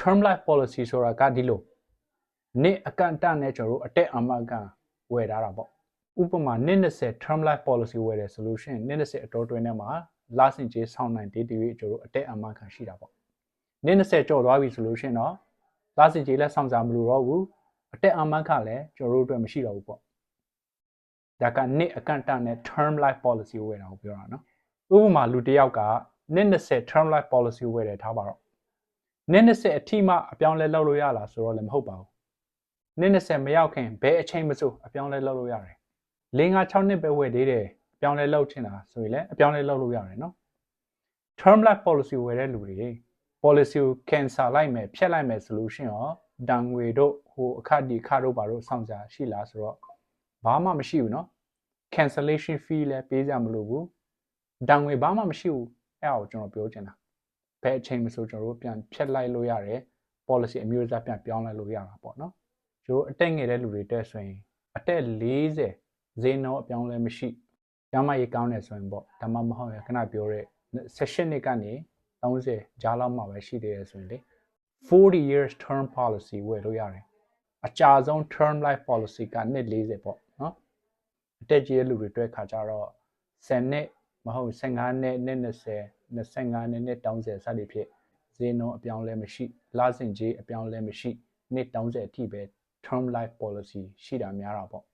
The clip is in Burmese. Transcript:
term life policy ဆိုတာကဒီလိုနေ့အကန့်အတန့်နဲ့ကျွန်တော်တို့အတက်အမကန်ဝယ်ထားတာပေါ့ဥပမာနေ့20 term life policy ဝယ်တယ်ဆိုလို့ရှိရင်နေ့20အတော်တွင်းထဲမှာလဆင်ကြေးဆောင်းနိုင်တေးတေးကျွန်တော်တို့အတက်အမကန်ရှိတာပေါ့နေ့20ကျော်သွားပြီဆိုလို့ရှိရင်တော့လဆင်ကြေးလည်းဆောင်းစားမလို့တော့ဘူးအတက်အမကန်လည်းကျွန်တော်တို့အတွက်မရှိတော့ဘူးပေါ့ဒါကနေ့အကန့်အတန့်နဲ့ term life policy ဝယ်တာကိုပြောတာနော်ဥပမာလူတစ်ယောက်ကနေ့20 term life policy ဝယ်တယ်ထားပါတော့ နည်း20အထိမှအပြောင်းလဲလုပ်လို့ရလားဆိုတော့လည်းမဟုတ်ပါဘူးနည်း20မရောက်ခင်ဘယ်အချိန်မဆိုအပြောင်းလဲလုပ်လို့ရတယ်၄၅6နှစ်ပဲဝယ်သေးတယ်အပြောင်းလဲလုပ်ချင်တာဆိုရင်လည်းအပြောင်းလဲလုပ်လို့ရတယ်နော် term life policy ဝယ်တဲ့လူတွေ policy ကို cancel လိုက်မယ်ဖျက်လိုက်မယ်ဆိုလို့ရှိရင်ရောဒဏ်ငွေတို့ဟိုအခဒီအခတို့ဘာတို့ဆောင်စားရှိလားဆိုတော့ဘာမှမရှိဘူးနော် cancellation fee လည်းပေးကြမလို့ဘူးဒဏ်ငွေဘာမှမရှိဘူးအဲ့ဒါကိုကျွန်တော်ပြောချင်တာ ဘယ်အချိန်မှဆိုကျွန်တော်တို့ပြန်ဖြတ်လိုက်လို့ရတယ် policy အမျိုးအစားပြန်ပြောင်းလိုက်လို့ရတာပေါ့နော်ကျွန်တော်အတက်ငယ်တဲ့လူတွေတက်ဆိုရင်အတက်40ဈေးနှုန်းအပြောင်းလဲမရှိကျမ်းမရေးကောင်းတယ်ဆိုရင်ပေါ့ဒါမှမဟုတ်ရင်ခဏပြောတဲ့16နှစ်ကနေ30ကြားလောက်မှပဲရှိသေးတယ်ဆိုရင်လေ40 years term policy ဝယ်လို့ရတယ်အကြာဆုံး term life policy ကနှစ်40ပေါ့နော်အတက်ကြီးတဲ့လူတွေတွေ့ခါကြတော့10နှစ်မဟုတ်15နှစ်နှစ်20 25နှစ်နှစ်30စသည်ဖြင့်ဈေးနှုန်းအပြောင်းလဲမရှိလစဉ်ကြေးအပြောင်းလဲမရှိနှစ်30အထိပဲ term life policy ရှိတာများတာပေါ့